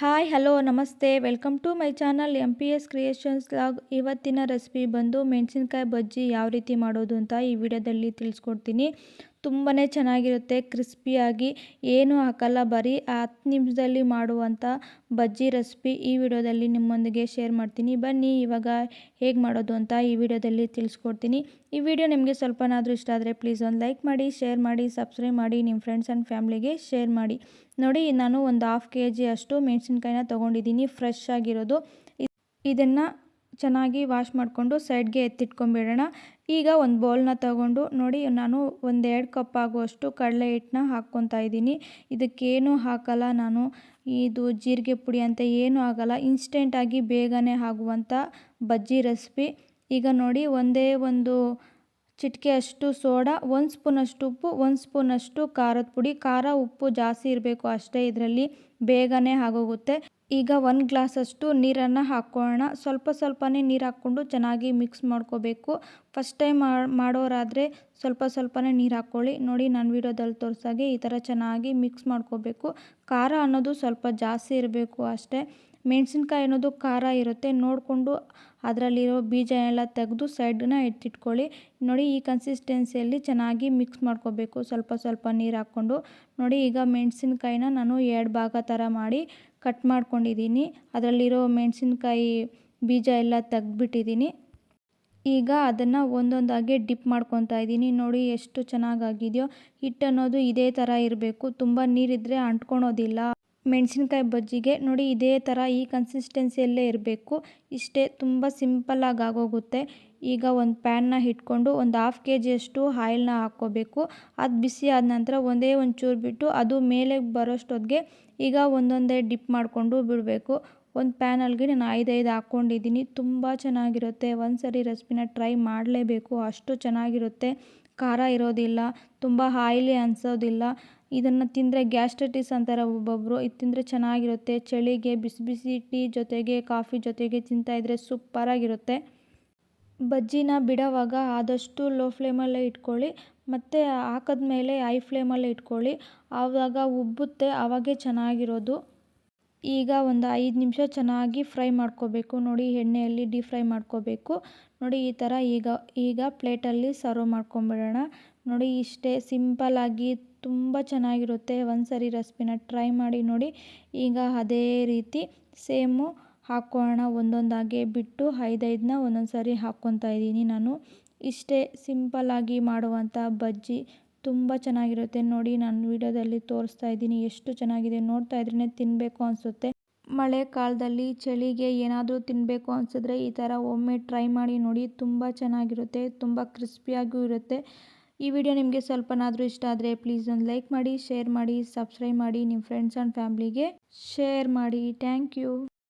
Hi, hello, ನಮಸ್ತೆ. Welcome to my channel M P S creations log. ಇವತ್ತಿನ recipe ಬಂದು ಮೆಣಸಿನ್ಕಾಯಿ ಬಜ್ಜಿ ಯಾವ ರೀತಿ ಮಾಡೋದು ಅಂತ ಈ ವಿಡಿಯೋದಲ್ಲಿ ತಿಳಿಸ್ಕೊಡ್ತೀನಿ. ತುಂಬಾ ಚೆನ್ನಾಗಿರುತ್ತೆ, ಕ್ರಿಸ್ಪಿಯಾಗಿ. ಏನು ಹಾಕಲ್ಲ, ಬರೀ ಹತ್ತು ನಿಮಿಷದಲ್ಲಿ ಮಾಡುವಂಥ ಬಜ್ಜಿ ರೆಸಿಪಿ ಈ ವಿಡಿಯೋದಲ್ಲಿ ನಿಮ್ಮೊಂದಿಗೆ ಶೇರ್ ಮಾಡ್ತೀನಿ. ಬನ್ನಿ, ಇವಾಗ ಹೇಗೆ ಮಾಡೋದು ಅಂತ ಈ ವಿಡಿಯೋದಲ್ಲಿ ತಿಳಿಸ್ಕೊಡ್ತೀನಿ. ಈ ವಿಡಿಯೋ ನಿಮಗೆ ಸ್ವಲ್ಪನಾದರೂ ಇಷ್ಟ ಆದರೆ ಪ್ಲೀಸ್ ಒಂದು ಲೈಕ್ ಮಾಡಿ, ಶೇರ್ ಮಾಡಿ, ಸಬ್ಸ್ಕ್ರೈಬ್ ಮಾಡಿ, ನಿಮ್ಮ ಫ್ರೆಂಡ್ಸ್ ಆ್ಯಂಡ್ ಫ್ಯಾಮ್ಲಿಗೆ ಶೇರ್ ಮಾಡಿ. ನೋಡಿ, ನಾನು ಒಂದು ಹಾಫ್ ಕೆ ಜಿ ಅಷ್ಟು ಮೆಣಸಿನ್ಕಾಯಿನ ತೊಗೊಂಡಿದ್ದೀನಿ, ಫ್ರೆಶ್ ಆಗಿರೋದು. ಇದನ್ನು ಚೆನ್ನಾಗಿ ವಾಶ್ ಮಾಡಿಕೊಂಡು ಸೈಡ್ಗೆ ಎತ್ತಿಟ್ಕೊಂಬಿಡೋಣ. ಈಗ ಒಂದು ಬೌಲ್ನ ತಗೊಂಡು ನೋಡಿ, ನಾನು ಒಂದೆರಡು ಕಪ್ ಆಗುವಷ್ಟು ಕಡಲೆ ಹಿಟ್ಟನ್ನ ಹಾಕ್ಕೊತಾ ಇದ್ದೀನಿ. ಇದಕ್ಕೇನು ಹಾಕಲ್ಲ ನಾನು. ಇದು ಜೀರಿಗೆ ಪುಡಿ ಅಂತ ಏನೂ ಆಗಲ್ಲ. ಇನ್ಸ್ಟೆಂಟಾಗಿ ಬೇಗನೆ ಆಗುವಂಥ ಬಜ್ಜಿ ರೆಸಿಪಿ ಈಗ ನೋಡಿ, ಒಂದೇ ಒಂದು ಚಿಟಿಕೆ ಅಷ್ಟು ಸೋಡಾ, ಒಂದು ಸ್ಪೂನಷ್ಟು ಉಪ್ಪು, ಒಂದು ಸ್ಪೂನಷ್ಟು ಖಾರದ ಪುಡಿ. ಖಾರ, ಉಪ್ಪು ಜಾಸ್ತಿ ಇರಬೇಕು ಅಷ್ಟೇ ಇದರಲ್ಲಿ. ಬೇಗನೆ ಆಗೋಗುತ್ತೆ. ಈಗ ಒಂದು ಗ್ಲಾಸಷ್ಟು ನೀರನ್ನು ಹಾಕ್ಕೊಳ್ಳೋಣ ಸ್ವಲ್ಪ ಸ್ವಲ್ಪನೇ ನೀರು ಹಾಕ್ಕೊಂಡು ಚೆನ್ನಾಗಿ ಮಿಕ್ಸ್ ಮಾಡ್ಕೋಬೇಕು. ಫಸ್ಟ್ ಟೈಮ್ ಮಾಡೋರಾದರೆ ಸ್ವಲ್ಪ ಸ್ವಲ್ಪನೇ ನೀರು ಹಾಕ್ಕೊಳ್ಳಿ ನೋಡಿ ನಾನು ವೀಡಿಯೋದಲ್ಲಿ ತೋರಿಸಾಗೆ ಈ ಥರ ಚೆನ್ನಾಗಿ ಮಿಕ್ಸ್ ಮಾಡ್ಕೋಬೇಕು. ಖಾರ ಅನ್ನೋದು ಸ್ವಲ್ಪ ಜಾಸ್ತಿ ಇರಬೇಕು ಅಷ್ಟೇ. ಮೆಣಸಿನ್ಕಾಯಿ ಅನ್ನೋದು ಖಾರ ಇರುತ್ತೆ. ನೋಡಿಕೊಂಡು ಅದರಲ್ಲಿರೋ ಬೀಜ ಎಲ್ಲ ತೆಗೆದು ಸೈಡನ್ನ ಎತ್ತಿಟ್ಕೊಳ್ಳಿ. ನೋಡಿ ಈ ಕನ್ಸಿಸ್ಟೆನ್ಸಿಯಲ್ಲಿ ಚೆನ್ನಾಗಿ ಮಿಕ್ಸ್ ಮಾಡ್ಕೋಬೇಕು. ಸ್ವಲ್ಪ ಸ್ವಲ್ಪ ನೀರು ಹಾಕ್ಕೊಂಡು. ನೋಡಿ ಈಗ ಮೆಣಸಿನ್ಕಾಯಿನ ನಾನು ಎರಡು ಭಾಗ ಥರ ಮಾಡಿ ಕಟ್ ಮಾಡ್ಕೊಂಡಿದ್ದೀನಿ. ಅದರಲ್ಲಿರೋ ಮೆಣಸಿನ್ಕಾಯಿ ಬೀಜ ಎಲ್ಲ ತೆಗ್ದುಬಿಟ್ಟಿದ್ದೀನಿ. ಈಗ ಅದನ್ನು ಒಂದೊಂದಾಗಿ ಡಿಪ್ ಮಾಡ್ಕೊತಾ ಇದ್ದೀನಿ. ನೋಡಿ ಎಷ್ಟು ಚೆನ್ನಾಗಾಗಿದೆಯೋ. ಹಿಟ್ಟು ಅನ್ನೋದು ಇದೇ ಥರ ಇರಬೇಕು. ತುಂಬ ನೀರಿದ್ದರೆ ಅಂಟ್ಕೊಳೋದಿಲ್ಲ. ಮೆಣಸಿನ್ಕಾಯಿ ಬಜ್ಜಿಗೆ ನೋಡಿ ಇದೇ ಥರ ಈ ಕನ್ಸಿಸ್ಟೆನ್ಸಿಯಲ್ಲೇ ಇರಬೇಕು. ಇಷ್ಟೇ ತುಂಬ ಸಿಂಪಲ್ಲಾಗಿ ಆಗೋಗುತ್ತೆ. ಈಗ ಒಂದು ಪ್ಯಾನ್ನ ಇಟ್ಕೊಂಡು ಒಂದು ಹಾಫ್ ಕೆ ಜಿಯಷ್ಟು ಆಯಿಲ್ನ ಹಾಕ್ಕೋಬೇಕು. ಅದು ಬಿಸಿ ಆದ ನಂತರ ಒಂದೇ ಒಂದು ಚೂರು ಬಿಟ್ಟು ಅದು ಮೇಲೆ ಬರೋಷ್ಟೊತ್ತಿಗೆ ಈಗ ಒಂದೊಂದೇ ಡಿಪ್ ಮಾಡಿಕೊಂಡು ಬಿಡಬೇಕು. ಒಂದು ಪ್ಯಾನಲ್ಲಿಗೆ ನಾನು ಐದೈದು ಹಾಕ್ಕೊಂಡಿದ್ದೀನಿ. ತುಂಬ ಚೆನ್ನಾಗಿರುತ್ತೆ. ಒಂದು ಸರಿ ರೆಸಿಪಿನ ಟ್ರೈ ಮಾಡಲೇಬೇಕು. ಅಷ್ಟು ಚೆನ್ನಾಗಿರುತ್ತೆ. ಖಾರ ಇರೋದಿಲ್ಲ. ತುಂಬ ಆಯಿಲಿ ಅನಿಸೋದಿಲ್ಲ. ಇದನ್ನು ತಿಂದರೆ ಗ್ಯಾಸ್ಟ್ರೈಟಿಸ್ ಅಂತಾರೆ ಒಬ್ಬೊಬ್ಬರು ಇದು ತಿಂದರೆ ಚೆನ್ನಾಗಿರುತ್ತೆ. ಚಳಿಗೆ ಬಿಸಿ ಬಿಸಿ ಟೀ ಜೊತೆಗೆ ಕಾಫಿ ಜೊತೆಗೆ ತಿಂತಾಯಿದ್ರೆ ಸೂಪರಾಗಿರುತ್ತೆ ಬಜ್ಜಿನ ಬಿಡೋವಾಗ ಆದಷ್ಟು ಲೋ ಫ್ಲೇಮಲ್ಲೇ ಇಟ್ಕೊಳ್ಳಿ. ಮತ್ತು ಹಾಕಿದ್ಮೇಲೆ ಐ ಫ್ಲೇಮಲ್ಲೇ ಇಟ್ಕೊಳ್ಳಿ. ಆವಾಗ ಉಬ್ಬುತ್ತೆ, ಆವಾಗೇ ಚೆನ್ನಾಗಿರೋದು. ಈಗ ಒಂದು ಐದು ನಿಮಿಷ ಚೆನ್ನಾಗಿ ಫ್ರೈ ಮಾಡ್ಕೋಬೇಕು. ನೋಡಿ ಎಣ್ಣೆಯಲ್ಲಿ ಡೀಪ್ ಫ್ರೈ ಮಾಡ್ಕೋಬೇಕು. ನೋಡಿ ಈ ಥರ ಈಗ ಈಗ ಪ್ಲೇಟಲ್ಲಿ ಸರ್ವ್ ಮಾಡ್ಕೊಂಬಿಡೋಣ. ನೋಡಿ, ಇಷ್ಟೇ ಸಿಂಪಲ್ಲಾಗಿ ತುಂಬ ಚೆನ್ನಾಗಿರುತ್ತೆ. ಒಂದು ಸರಿ ರೆಸಿಪಿನ ಟ್ರೈ ಮಾಡಿ ನೋಡಿ. ಈಗ ಅದೇ ರೀತಿ ಸೇಮು ಹಾಕ್ಕೊಳ್ಳೋಣ ಒಂದೊಂದಾಗೆ ಬಿಟ್ಟು ಐದೈದನ್ನ ಒಂದೊಂದು ಸಾರಿ ಹಾಕ್ಕೊತಾ ಇದ್ದೀನಿ ನಾನು. ಇಷ್ಟೇ ಸಿಂಪಲ್ಲಾಗಿ ಮಾಡುವಂಥ ಬಜ್ಜಿ ತುಂಬ ಚೆನ್ನಾಗಿರುತ್ತೆ. ನೋಡಿ, ನಾನು ವೀಡಿಯೋದಲ್ಲಿ ತೋರಿಸ್ತಾ ಇದ್ದೀನಿ ಎಷ್ಟು ಚೆನ್ನಾಗಿದೆ. ನೋಡ್ತಾ ಇದ್ರೇ ತಿನ್ನಬೇಕು ಅನಿಸುತ್ತೆ. ಮಳೆಗಾಲದಲ್ಲಿ ಚಳಿಗೆ ಏನಾದರೂ ತಿನ್ನಬೇಕು ಅನಿಸಿದ್ರೆ ಈ ಥರ ಒಮ್ಮೆ ಟ್ರೈ ಮಾಡಿ ನೋಡಿ. ತುಂಬ ಚೆನ್ನಾಗಿರುತ್ತೆ. ತುಂಬ ಕ್ರಿಸ್ಪಿಯಾಗೂ ಇರುತ್ತೆ. ಈ ವಿಡಿಯೋ ನಿಮಗೆ ಸ್ವಲ್ಪನಾದರೂ ಇಷ್ಟ ಆದರೆ ಪ್ಲೀಸ್ ಒಂದು ಲೈಕ್ ಮಾಡಿ ಶೇರ್ ಮಾಡಿ ಸಬ್ಸ್ಕ್ರೈಬ್ ಮಾಡಿ ನಿಮ್ಮ ಫ್ರೆಂಡ್ಸ್ ಆ್ಯಂಡ್ ಫ್ಯಾಮ್ಲಿಗೆ ಶೇರ್ ಮಾಡಿ. Thank you